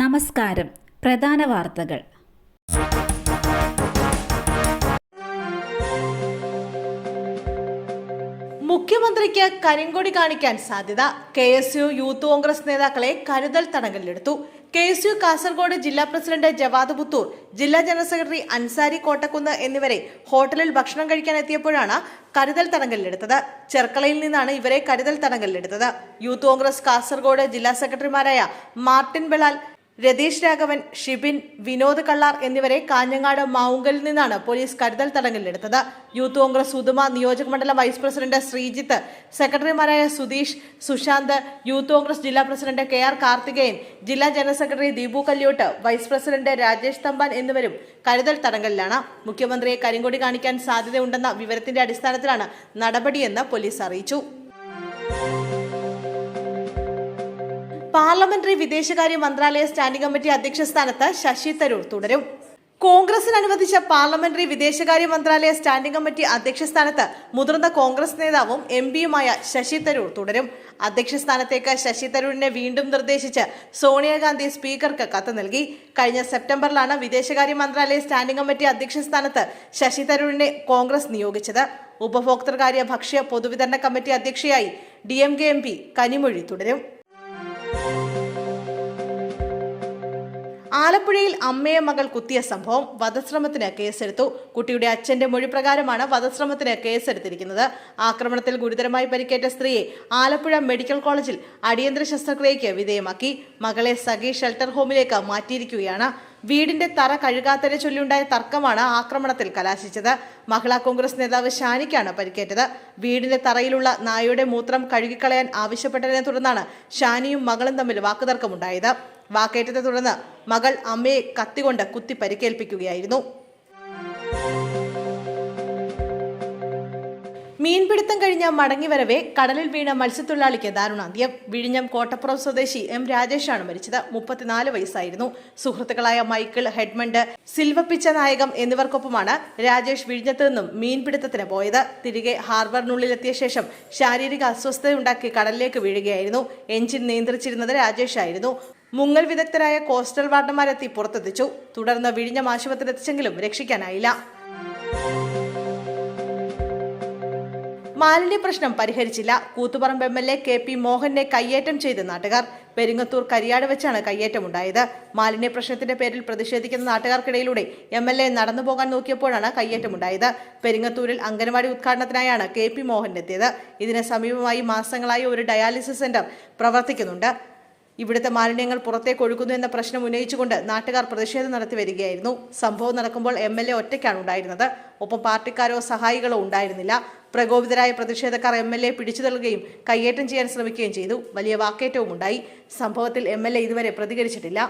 നമസ്കാരം. പ്രധാന വാർത്തകൾ. മുഖ്യമന്ത്രിക്ക് കരിങ്കൊടി കാണിക്കാൻ സാധ്യത. K S U youth Congress നേതാക്കളെ കരുതൽ തടങ്കലിലെടുത്തു. കെ എസ് യു കാസർഗോഡ് ജില്ലാ പ്രസിഡന്റ് ജവാദ് പുത്തൂർ ജില്ലാ ജനറൽ സെക്രട്ടറി അൻസാരി കോട്ടക്കുന്ന് എന്നിവരെ ഹോട്ടലിൽ ഭക്ഷണം കഴിക്കാൻ എത്തിയപ്പോഴാണ് കരുതൽ തടങ്കലിലെടുത്തത്. ചെർക്കളയിൽ നിന്നാണ് ഇവരെ കരുതൽ തടങ്കലിലെടുത്തത്. യൂത്ത് കോൺഗ്രസ് കാസർഗോഡ് ജില്ലാ സെക്രട്ടറിമാരായ മാർട്ടിൻ ബെലാൽ രതീഷ് രാഘവൻ ഷിബിൻ വിനോദ് കള്ളാർ എന്നിവരെ കാഞ്ഞങ്ങാട് മാവുങ്കലിൽ നിന്നാണ് പോലീസ് കരുതൽ തടങ്കലിലെടുത്തത്. യൂത്ത് കോൺഗ്രസ് ഉദുമ നിയോജക മണ്ഡലം വൈസ് പ്രസിഡന്റ് ശ്രീജിത്ത് സെക്രട്ടറിമാരായ സുധീഷ് സുശാന്ത് യൂത്ത് കോൺഗ്രസ് ജില്ലാ പ്രസിഡന്റ് കെ ആർ കാർത്തികേയൻ ജില്ലാ general secretary Deepu Kalyot vice president Rajesh Thampan എന്നിവരും കരുതൽ തടങ്കലിലാണ്. മുഖ്യമന്ത്രിയെ കരിങ്കൊടി കാണിക്കാൻ സാധ്യതയുണ്ടെന്ന വിവരത്തിന്റെ അടിസ്ഥാനത്തിലാണ് നടപടിയെന്ന് പോലീസ് അറിയിച്ചു. പാർലമെന്ററി വിദേശകാര്യ മന്ത്രാലയ സ്റ്റാൻഡിംഗ് കമ്മിറ്റി അധ്യക്ഷ സ്ഥാനത്ത് ശശി തരൂർ തുടരും. കോൺഗ്രസിന് അനുവദിച്ച പാർലമെന്ററി വിദേശകാര്യ മന്ത്രാലയ സ്റ്റാൻഡിംഗ് കമ്മിറ്റി അധ്യക്ഷ സ്ഥാനത്ത് മുതിർന്ന കോൺഗ്രസ് നേതാവും എം പിയുമായ ശശി തരൂർ തുടരും. അധ്യക്ഷ സ്ഥാനത്തേക്ക് ശശി തരൂരിനെ വീണ്ടും നിർദ്ദേശിച്ച് സോണിയാഗാന്ധി സ്പീക്കർക്ക് കത്ത് നൽകി. കഴിഞ്ഞ സെപ്റ്റംബറിലാണ് വിദേശകാര്യ മന്ത്രാലയ സ്റ്റാൻഡിംഗ് കമ്മിറ്റി അധ്യക്ഷ സ്ഥാനത്ത് ശശി തരൂരിനെ കോൺഗ്രസ് നിയോഗിച്ചത്. ഉപഭോക്തൃകാര്യ ഭക്ഷ്യ പൊതുവിതരണ കമ്മിറ്റി അധ്യക്ഷയായി D M K M P Kanimozhi തുടരും. ആലപ്പുഴയിൽ അമ്മയെ മകൾ കുത്തിയ സംഭവം വധശ്രമത്തിന് കേസെടുത്തു. കുട്ടിയുടെ അച്ഛന്റെ മൊഴി പ്രകാരമാണ് വധശ്രമത്തിന് കേസെടുത്തിരിക്കുന്നത്. ആക്രമണത്തിൽ ഗുരുതരമായി പരിക്കേറ്റ സ്ത്രീയെ ആലപ്പുഴ മെഡിക്കൽ കോളേജിൽ അടിയന്തര ശസ്ത്രക്രിയയ്ക്ക് വിധേയമാക്കി. മകളെ സഖി ഷെൽട്ടർ ഹോമിലേക്ക് മാറ്റിയിരിക്കുകയാണ്. വീടിന്റെ തറ കഴുകാത്തതിനെ ചൊല്ലിയുണ്ടായ തർക്കമാണ് ആക്രമണത്തിൽ കലാശിച്ചത്. മഹിളാ കോൺഗ്രസ് നേതാവ് ഷാനിക്കാണ് പരിക്കേറ്റത്. വീടിന്റെ തറയിലുള്ള നായയുടെ മൂത്രം കഴുകിക്കളയാൻ ആവശ്യപ്പെട്ടതിനെ തുടർന്നാണ് ഷാനിയും മകളും തമ്മിൽ വാക്കുതർക്കമുണ്ടായത്. വാക്കേറ്റത്തെ തുടർന്ന് മകൾ അമ്മയെ കത്തികൊണ്ട് കുത്തി പരിക്കേൽപ്പിക്കുകയായിരുന്നു. മീൻപിടുത്തം കഴിഞ്ഞ മടങ്ങിവരവേ കടലിൽ വീണ മത്സ്യത്തൊഴിലാളിക്ക് ദാരുണാന്ത്യം. വിഴിഞ്ഞം കോട്ടപ്പുറം സ്വദേശി എം രാജേഷാണ് മരിച്ചത്. മുപ്പത്തിനാല് വയസ്സായിരുന്നു. സുഹൃത്തുക്കളായ മൈക്കിൾ ഹെഡ്മണ്ട് സിൽവപ്പിച്ച നായകം എന്നിവർക്കൊപ്പമാണ് രാജേഷ് വിഴിഞ്ഞത്ത് നിന്നും മീൻപിടുത്തത്തിന് പോയത്. തിരികെ ഹാർബറിനുള്ളിലെത്തിയ ശേഷം ശാരീരിക അസ്വസ്ഥതയുണ്ടാക്കി കടലിലേക്ക് വീഴുകയായിരുന്നു. എഞ്ചിൻ നിയന്ത്രിച്ചിരുന്നത് രാജേഷായിരുന്നു. മുങ്ങൽ വിദഗ്ധരായ കോസ്റ്റൽ വാർഡന്മാരെത്തി പുറത്തെത്തിച്ചു. തുടർന്ന് വിഴിഞ്ഞം ആശുപത്രിയിലെത്തിച്ചെങ്കിലും രക്ഷിക്കാനായില്ല. മാലിന്യ പ്രശ്നം പരിഹരിച്ചില്ല. Koothuparamba M L A K P മോഹനെ കയ്യേറ്റം ചെയ്ത നാട്ടുകാർ. പെരിങ്ങത്തൂർ കരിയാട് വെച്ചാണ് കയ്യേറ്റമുണ്ടായത്. മാലിന്യ പ്രശ്നത്തിന്റെ പേരിൽ പ്രതിഷേധിക്കുന്ന നാട്ടുകാർക്കിടയിലൂടെ എം എൽ എ നടന്നു പോകാൻ നോക്കിയപ്പോഴാണ് കയ്യേറ്റമുണ്ടായത്. പെരിങ്ങത്തൂരിൽ അംഗനവാടി ഉദ്ഘാടനത്തിനായാണ് കെ പി മോഹൻ എത്തിയത് ഇതിന് സമീപമായി മാസങ്ങളായി ഒരു ഡയാലിസിസ് സെന്റർ പ്രവർത്തിക്കുന്നുണ്ട്. ഇവിടുത്തെ മാലിന്യങ്ങൾ പുറത്തേക്ക് ഒഴുകുന്നു എന്ന പ്രശ്നം ഉന്നയിച്ചുകൊണ്ട് നാട്ടുകാർ പ്രതിഷേധം നടത്തി വരികയായിരുന്നു. സംഭവം നടക്കുമ്പോൾ എം എൽ എ ഒറ്റയ്ക്കാണ് ഉണ്ടായിരുന്നത്. ഒപ്പം പാർട്ടിക്കാരോ സഹായികളോ ഉണ്ടായിരുന്നില്ല. പ്രകോപിതരായ പ്രതിഷേധക്കാർ എം എൽ എ പിടിച്ചു തള്ളുകയും കയ്യേറ്റം ചെയ്യാൻ ശ്രമിക്കുകയും ചെയ്തു. വലിയ വാക്കേറ്റവും ഉണ്ടായി. സംഭവത്തിൽ എം എൽ എ ഇതുവരെ പ്രതികരിച്ചിട്ടില്ല.